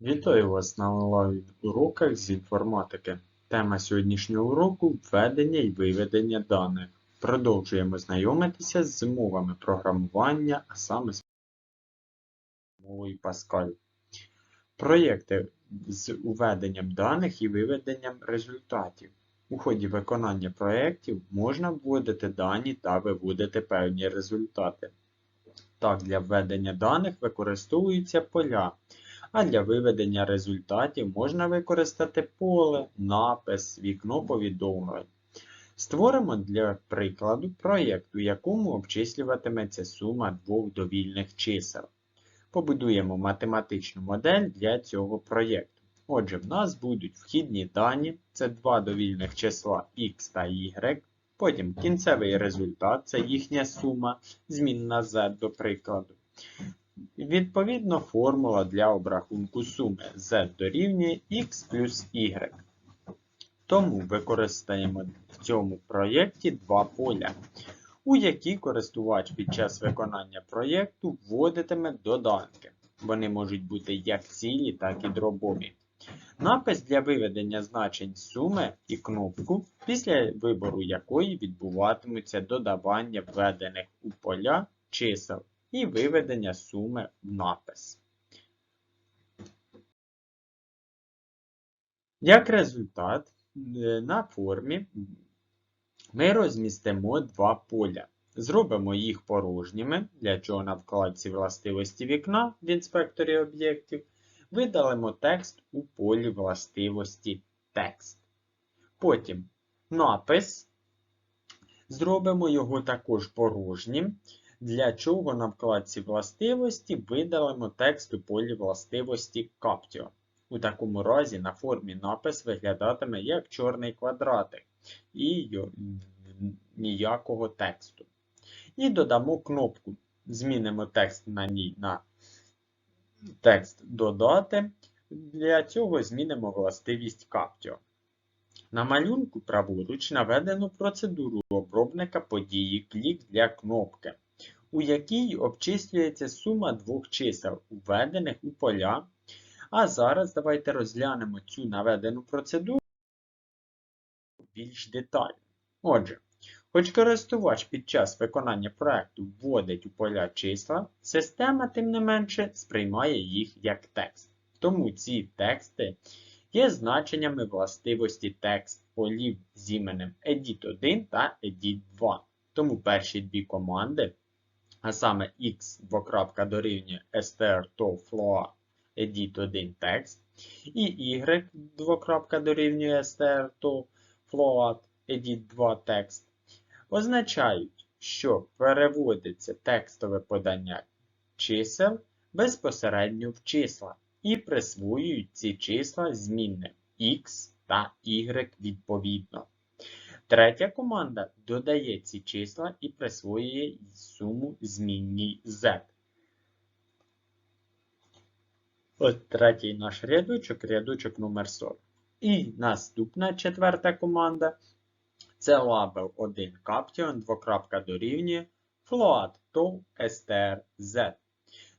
Вітаю вас на онлайн-уроках з інформатики. Тема сьогоднішнього уроку введення і виведення даних. Продовжуємо знайомитися з мовами програмування, а саме з мовою Pascal. Проєкти з введенням даних і виведенням результатів. У ході виконання проєктів можна вводити дані та виводити певні результати. Так, для введення даних використовуються поля а для виведення результатів можна використати поле, напис, вікно повідомлень. Створимо для прикладу проєкт, у якому обчислюватиметься сума двох довільних чисел. Побудуємо математичну модель для цього проєкту. Отже, в нас будуть вхідні дані, це два довільних числа x та y. Потім кінцевий результат це їхня сума, змінна z до прикладу. Відповідно, формула для обрахунку суми z дорівнює x плюс y. Тому використаємо в цьому проєкті два поля, у які користувач під час виконання проєкту вводитиме доданки. Вони можуть бути як цілі, так і дробові. Напис для виведення значень суми і кнопку, після вибору якої відбуватимуться додавання введених у поля чисел і виведення суми в напис. Як результат, е, на формі ми розмістимо два поля. Зробимо їх порожніми, для чого на вкладці властивості вікна в інспекторі об'єктів видалимо текст у полі властивості текст. Потім напис. Зробимо його також порожнім для чого на вкладці властивості видалимо текст у полі властивості Captio. У такому разі на формі напис виглядатиме як чорний квадратик і ніякого тексту. І додамо кнопку. Змінимо текст на ній на текст додати. Для цього змінимо властивість Captio. На малюнку праворуч наведено процедуру обробника події клік для кнопки у якій обчислюється сума двох чисел, введених у поля. А зараз давайте розглянемо цю наведену процедуру більш детально. Отже, хоч користувач під час виконання проєкту вводить у поля числа, система, тим не менше, сприймає їх як текст. Тому ці тексти є значеннями властивості текст полів з іменем edit1 та edit2. Тому перші дві команди а саме x двокрапка дорівнює str to float edit 1 текст, і y двокрапка дорівнює str to float edit 2 текст, означають, що переводиться текстове подання чисел безпосередньо в числа і присвоюють ці числа змінним x та y відповідно. Третя команда додає ці числа і присвоює суму змінній z. От третій наш рядочок, рядочок номер 40. І наступна четверта команда це label 1 Caption, двокрапка дорівнює float to strz.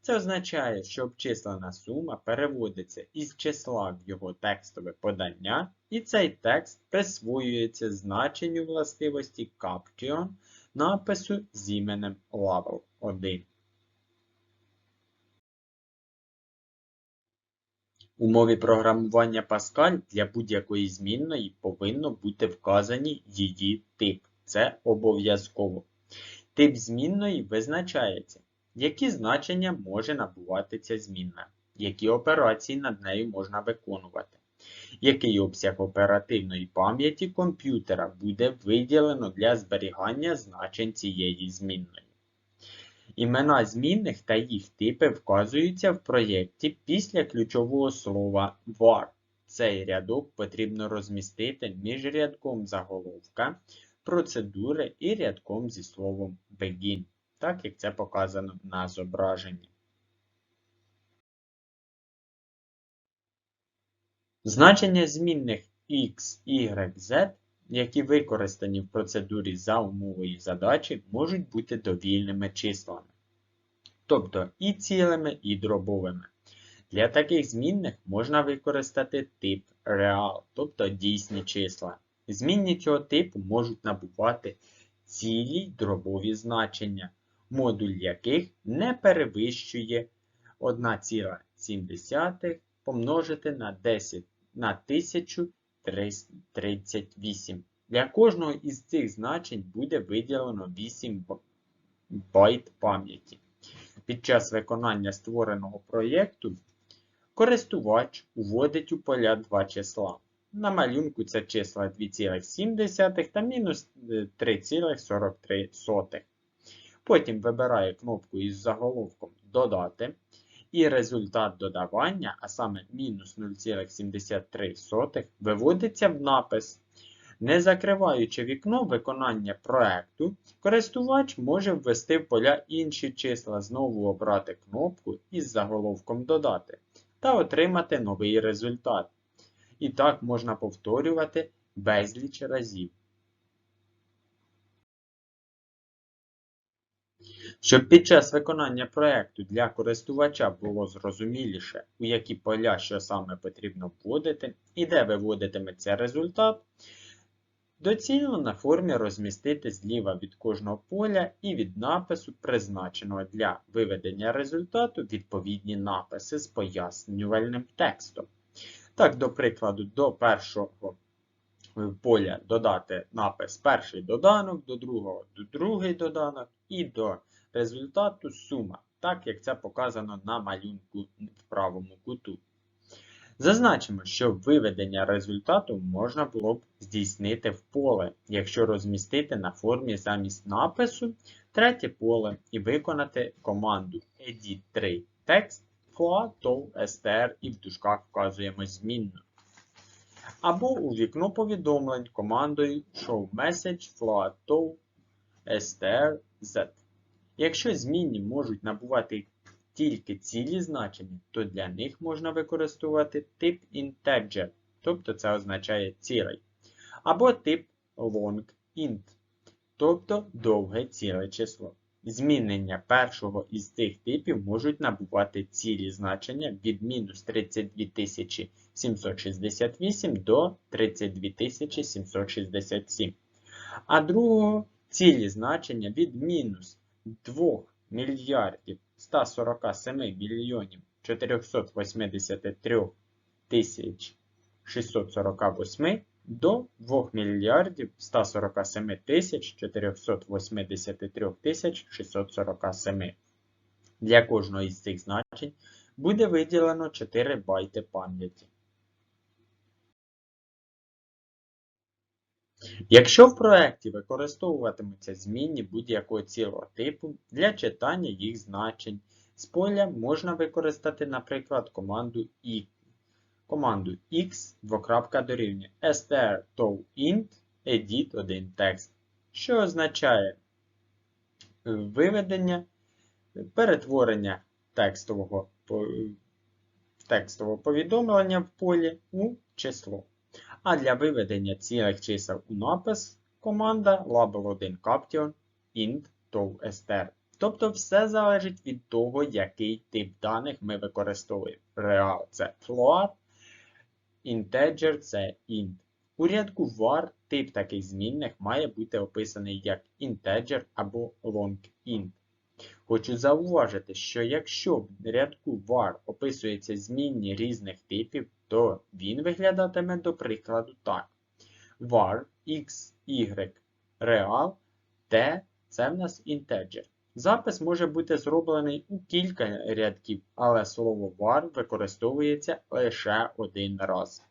Це означає, що обчислена сума переводиться із числа в його текстове подання, і цей текст присвоюється значенню властивості Caption напису з іменем Level 1. У мові програмування Pascal для будь-якої змінної повинно бути вказані її тип. Це обов'язково. Тип змінної визначається які значення може набувати ця змінна? Які операції над нею можна виконувати? Який обсяг оперативної пам'яті комп'ютера буде виділено для зберігання значень цієї змінної? Імена змінних та їх типи вказуються в проєкті після ключового слова var. Цей рядок потрібно розмістити між рядком заголовка, процедури і рядком зі словом begin так як це показано на зображенні. Значення змінних x, y, z, які використані в процедурі за умовою задачі, можуть бути довільними числами. Тобто і цілими, і дробовими. Для таких змінних можна використати тип real, тобто дійсні числа. Змінні цього типу можуть набувати цілі дробові значення, модуль яких не перевищує 1,7 помножити на 10 на 1038. Для кожного із цих значень буде виділено 8 байт пам'яті. Під час виконання створеного проєкту користувач уводить у поля два числа. На малюнку це числа 2,7 та мінус е, 3,43. Потім вибирає кнопку із заголовком Додати. І результат додавання, а саме мінус 0,73, виводиться в напис. Не закриваючи вікно виконання проекту, користувач може ввести в поля інші числа, знову обрати кнопку із заголовком Додати та отримати новий результат. І так можна повторювати безліч разів. Щоб під час виконання проекту для користувача було зрозуміліше, у які поля що саме потрібно вводити і де виводитиметься результат, доцільно на формі розмістити зліва від кожного поля і від напису, призначеного для виведення результату, відповідні написи з пояснювальним текстом. Так, до прикладу, до першого поля додати напис перший доданок, до другого другий доданок і до результату сума, так як це показано на малюнку в правому куту. Зазначимо, що виведення результату можна було б здійснити в поле, якщо розмістити на формі замість напису третє поле і виконати команду edit3 text fla str і в дужках вказуємо змінну. Або у вікно повідомлень командою show message fla to str z. Якщо змінні можуть набувати тільки цілі значення, то для них можна використовувати тип integer, тобто це означає цілий, або тип long int, тобто довге ціле число. Змінення першого із цих типів можуть набувати цілі значення від мінус 32 768 до 32 767, а другого цілі значення від мінус 2 мільярдів 147 мільйонів 483 тисяч 648 до 2 мільярдів 147 тисяч 483 тисяч 647. Для кожного із цих значень буде виділено 4 байти пам'яті. Якщо в проєкті використовуватимуться змінні будь-якого цілого типу, для читання їх значень з поля можна використати, наприклад, команду i. Команду x двокрапка дорівнює str edit 1 text, що означає виведення, перетворення текстового, текстового повідомлення в полі у число. А для виведення цілих чисел у напис команда label1 caption int str. Тобто все залежить від того, який тип даних ми використовуємо. Real це float, integer це int. У рядку var тип таких змінних має бути описаний як integer або long-int. Хочу зауважити, що якщо в рядку var описуються змінні різних типів, то він виглядатиме до прикладу так. var x, y, real, t це в нас integer. Запис може бути зроблений у кілька рядків, але слово var використовується лише один раз.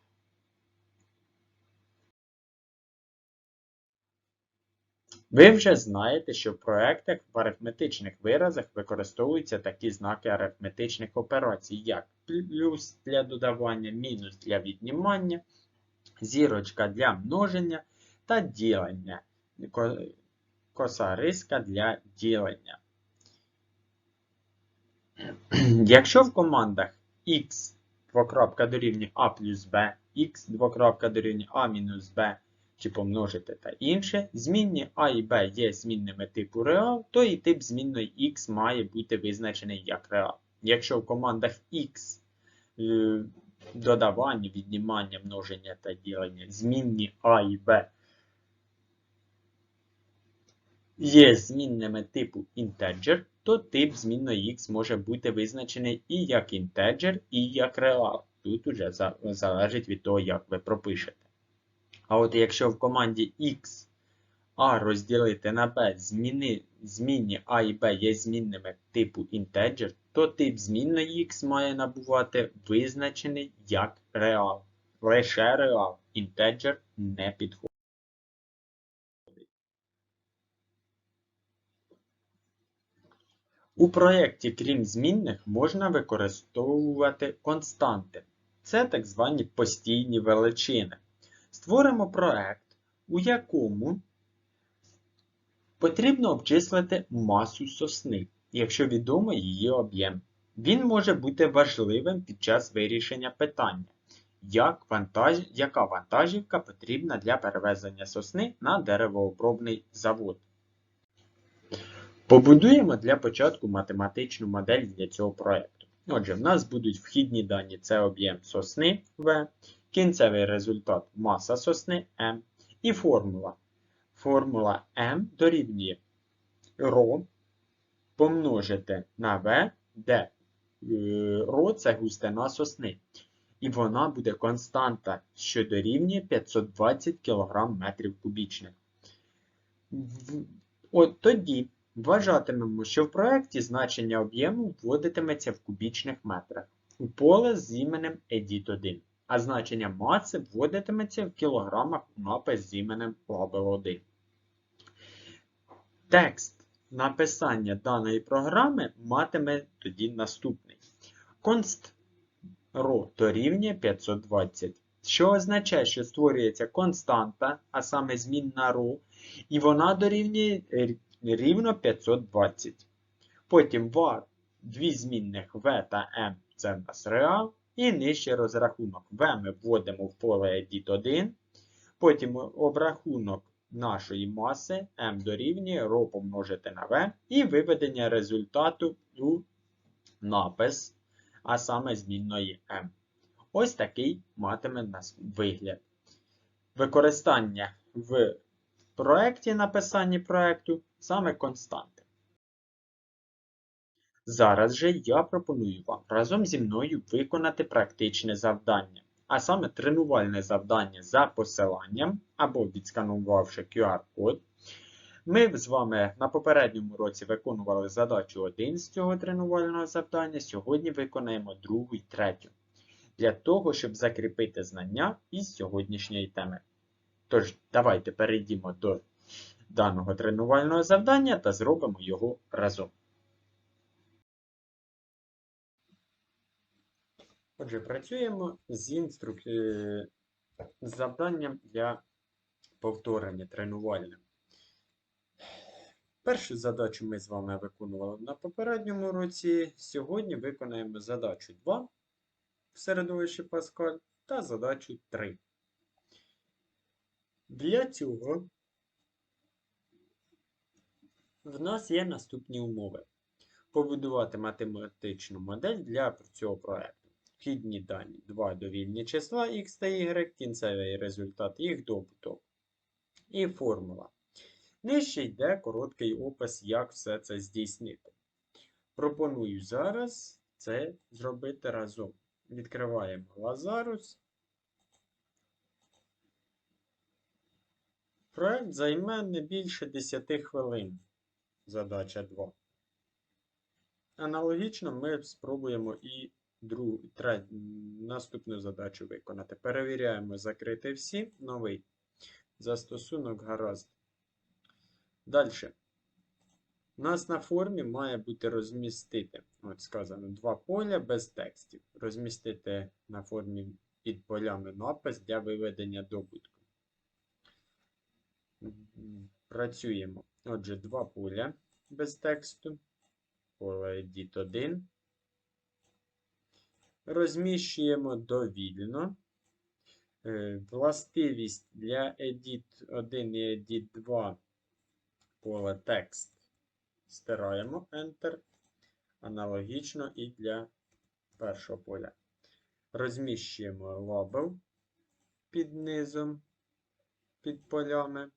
Ви вже знаєте, що в проектах в арифметичних виразах використовуються такі знаки арифметичних операцій, як плюс для додавання, мінус для віднімання, зірочка для множення та ділення, коса риска для ділення. Якщо в командах x двокрапка дорівнює a плюс b, x двокрапка дорівнює a мінус b, чи помножити та інше, змінні a і b є змінними типу real, то і тип змінної x має бути визначений як real. Якщо в командах x е, додавання, віднімання, множення та ділення, змінні А і Б є змінними типу integer, то тип змінної x може бути визначений і як integer, і як реал. Тут уже залежить від того, як ви пропишете. А от якщо в команді x a розділити на b зміни, змінні a і b є змінними типу integer, то тип змінної x має набувати визначений як реал. Лише реал. Integer не підходить. У проєкті, крім змінних, можна використовувати константи. Це так звані постійні величини. Створимо проєкт, у якому потрібно обчислити масу сосни, якщо відомо її об'єм. Він може бути важливим під час вирішення питання, як вантаж... яка вантажівка потрібна для перевезення сосни на деревообробний завод. Побудуємо для початку математичну модель для цього проєкту. Отже, в нас будуть вхідні дані це об'єм сосни В, кінцевий результат маса сосни М і формула. Формула М дорівнює ρ помножити на В, де е, ρ це густина сосни. І вона буде константа, що дорівнює 520 кг метрів кубічних. От тоді вважатимемо, що в проєкті значення об'єму вводитиметься в кубічних метрах у поле з іменем EDIT1, а значення маси вводитиметься в кілограмах у напис з іменем Label1. Текст написання даної програми матиме тоді наступний. Const ρ дорівнює 520, що означає, що створюється константа, а саме змінна ρ, і вона дорівнює рі- рівно 520. Потім var дві змінних v та m це в нас реал, і нижче розрахунок v ми вводимо в поле edit1, потім обрахунок нашої маси m дорівнює ρ помножити на v і виведення результату у напис, а саме змінної m. Ось такий матиме нас вигляд. Використання в проєкті написанні проєкту саме константи. Зараз же я пропоную вам разом зі мною виконати практичне завдання, а саме тренувальне завдання за посиланням або відсканувавши QR-код. Ми з вами на попередньому році виконували задачу 1 з цього тренувального завдання. Сьогодні виконаємо другу і третю. Для того, щоб закріпити знання із сьогоднішньої теми. Тож, давайте перейдімо до даного тренувального завдання та зробимо його разом. Отже, працюємо з, інструк... е, з завданням для повторення тренувальним. Першу задачу ми з вами виконували на попередньому році. Сьогодні виконаємо задачу 2 в середовищі Паскаль та задачу 3. Для цього в нас є наступні умови. Побудувати математичну модель для цього проєкту. Вхідні дані 2 довільні числа x та y, кінцевий результат їх добуток. І формула. Нижче йде короткий опис, як все це здійснити. Пропоную зараз це зробити разом. Відкриваємо Lazarus. Проект займе не більше 10 хвилин. Задача 2. Аналогічно ми спробуємо і другу, третю, наступну задачу виконати. Перевіряємо закрити всі. Новий застосунок гаразд. Далі. У нас на формі має бути розмістити, от сказано, два поля без текстів. Розмістити на формі під полями напис для виведення добутку. Працюємо. Отже, два поля без тексту. Поле edit 1. Розміщуємо довільно. Е, Властивість для edit 1 і edit 2 поле текст стираємо Enter. Аналогічно і для першого поля. розміщуємо лабел під низом, під полями.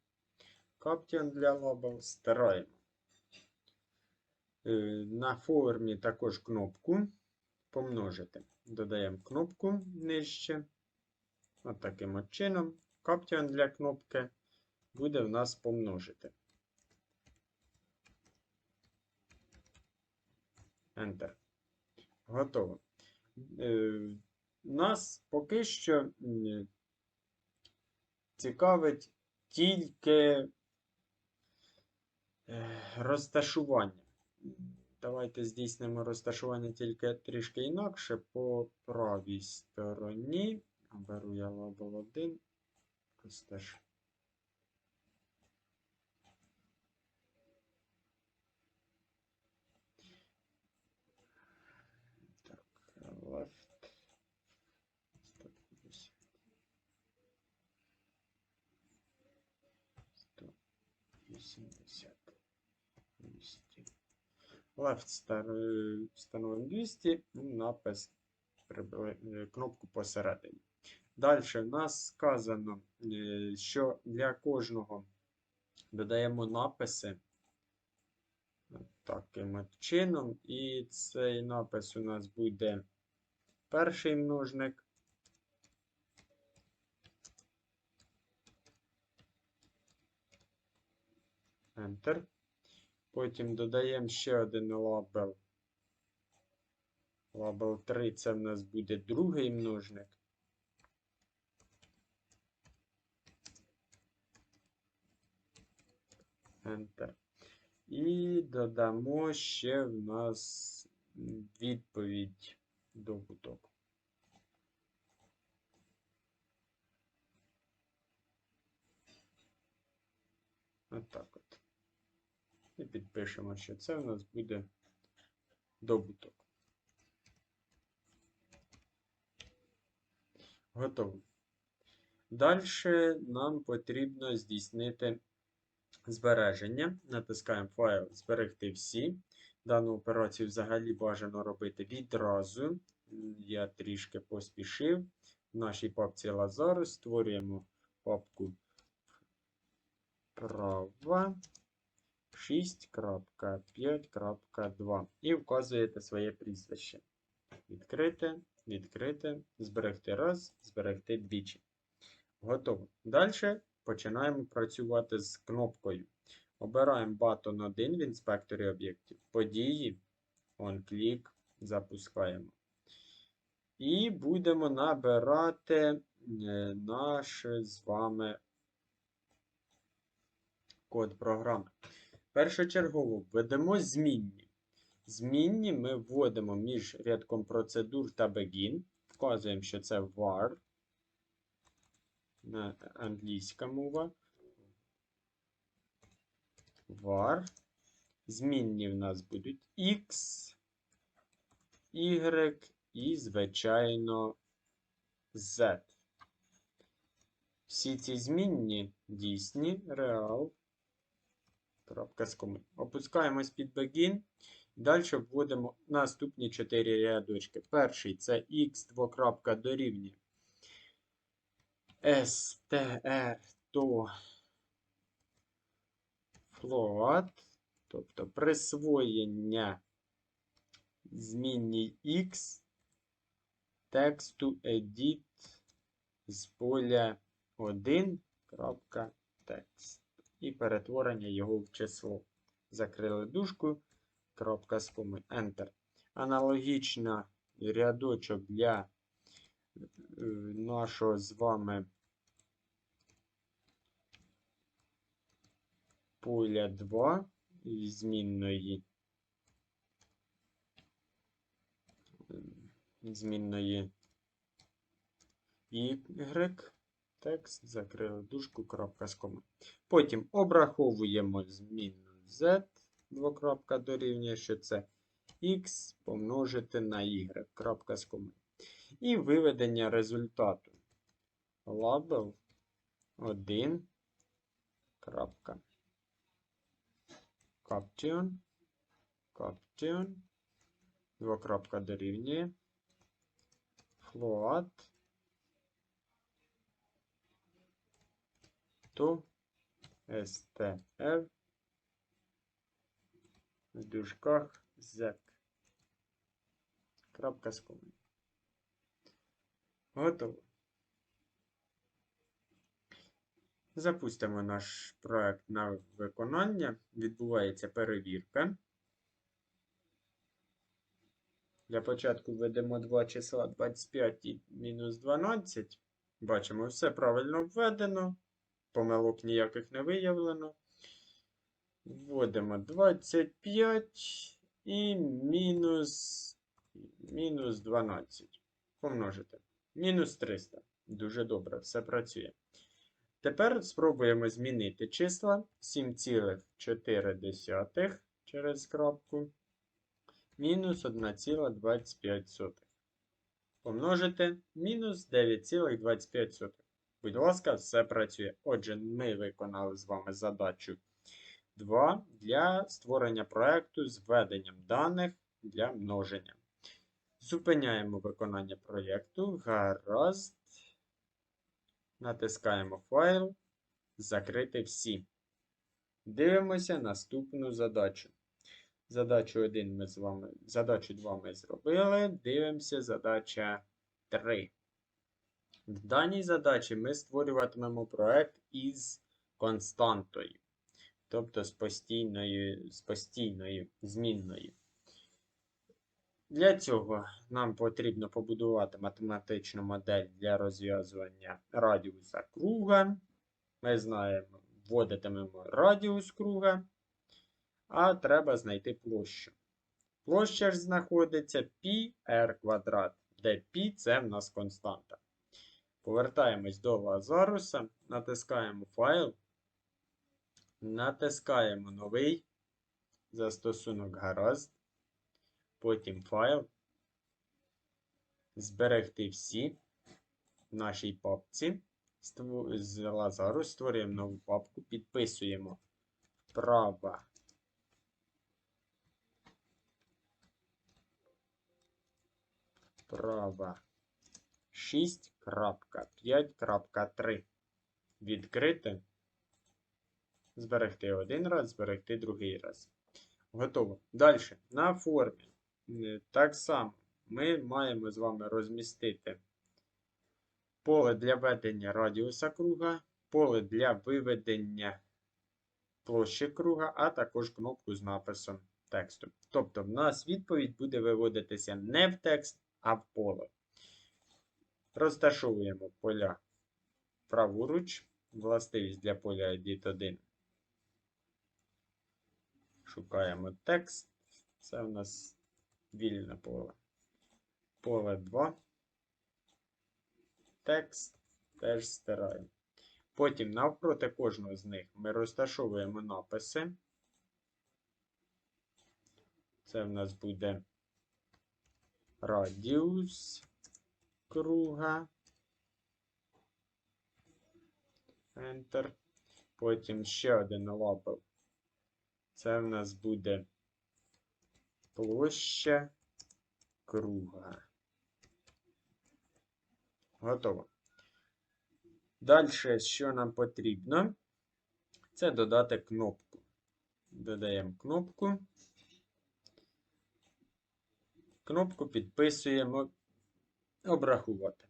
Caption для лабел стираємо. Е, На формі також кнопку помножити. Додаємо кнопку нижче. От таким от чином. Caption для кнопки буде в нас помножити. Enter. Готово. Е, Нас поки що цікавить тільки е, розташування. Давайте здійснимо розташування тільки трішки інакше по правій стороні. Беру я лабел 1. Розташ... Так, left. 150. 180. 200. Left встановимо 200, ну, напис е, кнопку посередині. Далі в нас сказано, е, що для кожного додаємо написи таким чином. І цей напис у нас буде перший множник. Enter. Потім додаємо ще один лабел. Лабел 3 це в нас буде другий множник. Enter. І додамо ще в нас відповідь добуток. Отак от. І підпишемо, що це в нас буде добуток. Готово. Далі нам потрібно здійснити збереження. Натискаємо файл Зберегти всі. Дану операцію взагалі бажано робити відразу. Я трішки поспішив. В нашій папці Lazarus створюємо папку права 6.5.2 і вказуєте своє прізвище. Відкрити, відкрити, зберегти раз, зберегти двічі. Готово. Далі починаємо працювати з кнопкою. Обираємо батон 1 в інспекторі об'єктів. Події. OnClick. Запускаємо. І будемо набирати е, наш з вами код програми. Першочергово введемо змінні. Змінні ми вводимо між рядком процедур та begin. Вказуємо, що це var. На англійська мова. var. Змінні в нас будуть x, y і, звичайно, z. Всі ці змінні дійсні, реал. Крапка. Опускаємось під begin. Далі вводимо наступні 4 рядочки. Перший це x двокрапка дорівнює str то float, тобто присвоєння змінній x тексту edit з поля 1. І перетворення його в число. Закрили дужку, крапка з коми, Enter. Аналогічно рядочок для е, нашого з вами поля 2 і змінної змінної y. Текст, закрили дужку, крапка з коми. Потім обраховуємо змінну z, двокрапка дорівнює, що це x помножити на y, крапка з коми. І виведення результату. Лабел 1, крапка. Caption, Caption, двокрапка дорівнює. float to str в дужках zec. Крапка з комою. Готово. Запустимо наш проект на виконання. Відбувається перевірка. Для початку введемо два числа 25 і мінус 12. Бачимо, все правильно введено. Помилок ніяких не виявлено. Вводимо 25 і мінус, мінус 12. Помножити. Мінус 300. Дуже добре, все працює. Тепер спробуємо змінити числа 7,4 через крапку. Мінус 1,25. Помножити мінус 9,25. Будь ласка, все працює. Отже, ми виконали з вами задачу 2 для створення проєкту з введенням даних для множення. Зупиняємо виконання проєкту. Гаразд. Натискаємо файл. Закрити всі. Дивимося наступну задачу. Задачу 1 ми з вами, задачу 2 ми зробили. Дивимося задача 3. В даній задачі ми створюватимемо проект із константою, тобто з постійною, з постійною змінною. Для цього нам потрібно побудувати математичну модель для розв'язування радіуса круга. Ми знаємо, вводитимемо радіус круга, а треба знайти площу. Площа ж знаходиться πr квадрат, де π це в нас константа. Повертаємось до Лазаруса, натискаємо файл, натискаємо новий застосунок гаразд, потім файл, зберегти всі в нашій папці. З Лазару створюємо нову папку, підписуємо права. Права 6.5.3. Відкрити. Зберегти один раз, зберегти другий раз. Готово. Далі. На формі. Так само ми маємо з вами розмістити поле для ведення радіуса круга, поле для виведення площі круга, а також кнопку з написом тексту. Тобто, в нас відповідь буде виводитися не в текст, а в поле. Розташовуємо поля праворуч, властивість для поля edit 1. Шукаємо текст. Це у нас вільне поле. Поле 2. Текст теж стираємо. Потім навпроти кожного з них ми розташовуємо написи. Це в нас буде радіус круга. Enter. Потім ще один лабел. Це в нас буде площа круга. Готово. Далі, що нам потрібно, це додати кнопку. Додаємо кнопку. Кнопку підписуємо обрахувати.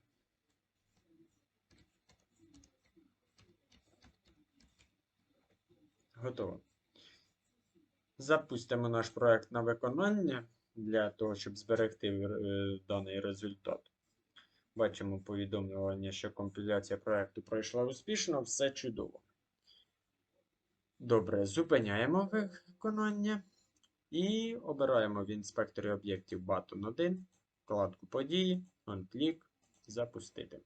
Готово. Запустимо наш проект на виконання для того, щоб зберегти е, даний результат. Бачимо повідомлення, що компіляція проекту пройшла успішно, все чудово. Добре, зупиняємо виконання і обираємо в інспекторі об'єктів Button 1, вкладку події, OnClick, запустити.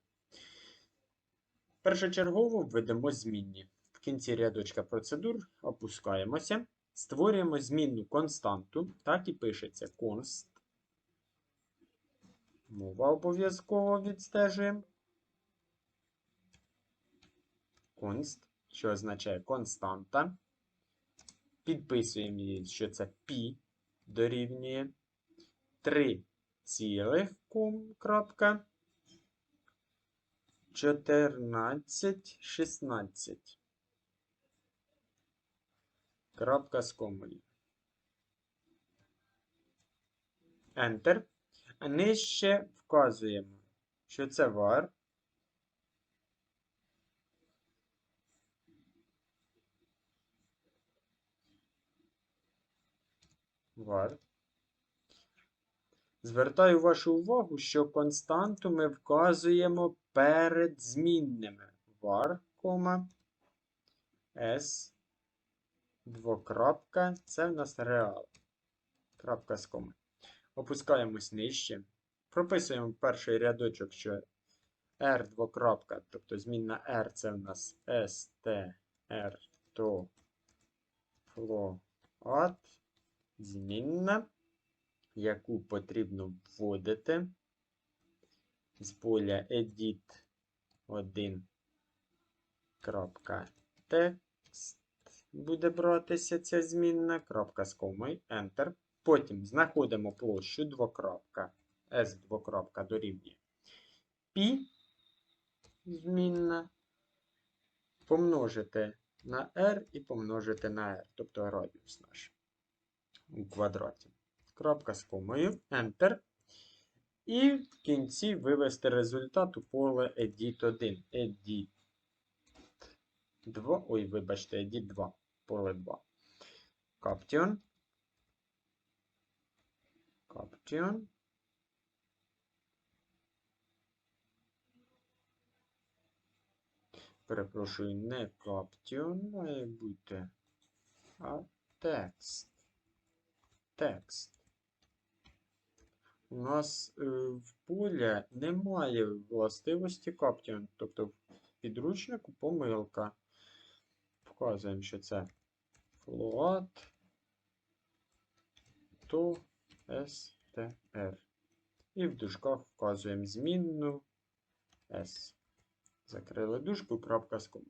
Першочергово введемо змінні. В кінці рядочка процедур опускаємося, створюємо змінну константу, так і пишеться const. Мова обов'язково відстежуємо. Const, що означає константа. Підписуємо її, що це π дорівнює 3 цілих крапка 14, 16. Крапка з комою. Enter. А нижче вказуємо, що це var. var. Звертаю вашу увагу, що константу ми вказуємо перед змінними. var, s, двокрапка, це в нас реал. Крапка з коми. Опускаємось нижче. Прописуємо перший рядочок, що r двокрапка, тобто змінна r це в нас str, то float, змінна яку потрібно вводити. З поля edit 1 крапка буде братися ця змінна, крапка з комою, Enter. Потім знаходимо площу двокрапка, S двокрапка дорівнює π змінна, помножити на r і помножити на r, тобто радіус наш у квадраті крапка з комою, Enter. І в кінці вивести результат у поле Edit 1. Edit 2. Ой, вибачте, Edit 2. Поле 2. Caption. Caption. Перепрошую, не Caption має бути, а текст. Текст у нас е, в полі немає властивості Caption, тобто в підручнику помилка. Вказуємо, що це float to str. І в дужках вказуємо змінну S. Закрили дужку, крапка з коми.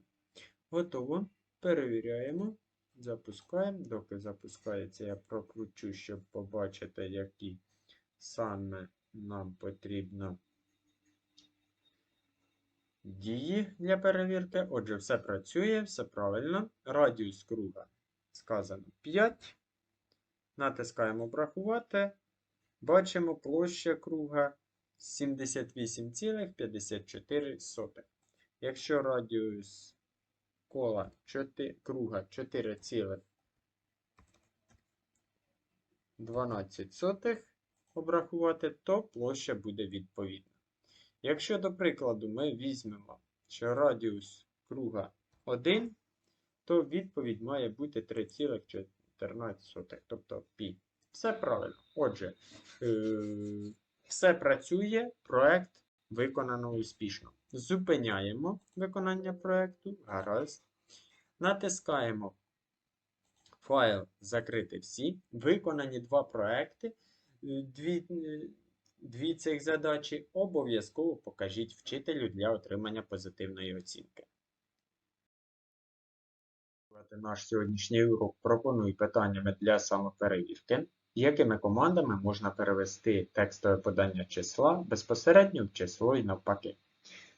Готово. Перевіряємо. Запускаємо. Доки запускається, я прокручу, щоб побачити, які саме нам потрібно дії для перевірки. Отже, все працює, все правильно. Радіус круга сказано 5. Натискаємо Обрахувати. Бачимо площа круга 78,54. Якщо радіус кола 4, круга 4,12, обрахувати, то площа буде відповідна. Якщо, до прикладу, ми візьмемо, що радіус круга 1, то відповідь має бути 3,14, тобто π. Все правильно. Отже, е все працює, проект виконано успішно. Зупиняємо виконання проекту. Гаразд. Натискаємо файл Закрити всі. Виконані два проекти дві, дві цих задачі, обов'язково покажіть вчителю для отримання позитивної оцінки. Наш сьогоднішній урок пропоную питаннями для самоперевірки, якими командами можна перевести текстове подання числа безпосередньо в число і навпаки.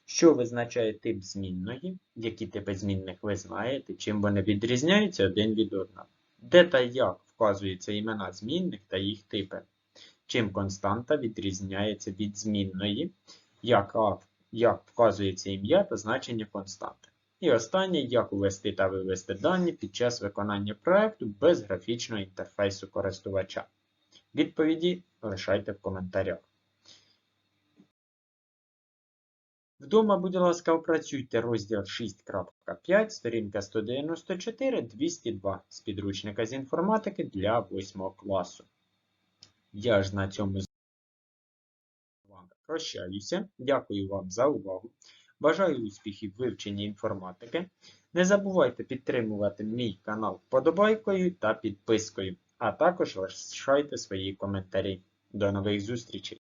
Що визначає тип змінної, які типи змінних ви знаєте, чим вони відрізняються один від одного, де та як вказуються імена змінних та їх типи. Чим константа відрізняється від змінної, як, вказується ім'я та значення константи. І останнє, як увести та вивести дані під час виконання проєкту без графічного інтерфейсу користувача. Відповіді лишайте в коментарях. Вдома, будь ласка, опрацюйте розділ 6.5, сторінка 194-202 з підручника з інформатики для 8 класу. Я ж на цьому з прощаюся. Дякую вам за увагу. Бажаю успіхів в вивченні інформатики. Не забувайте підтримувати мій канал вподобайкою та підпискою, а також лишайте свої коментарі. До нових зустрічей!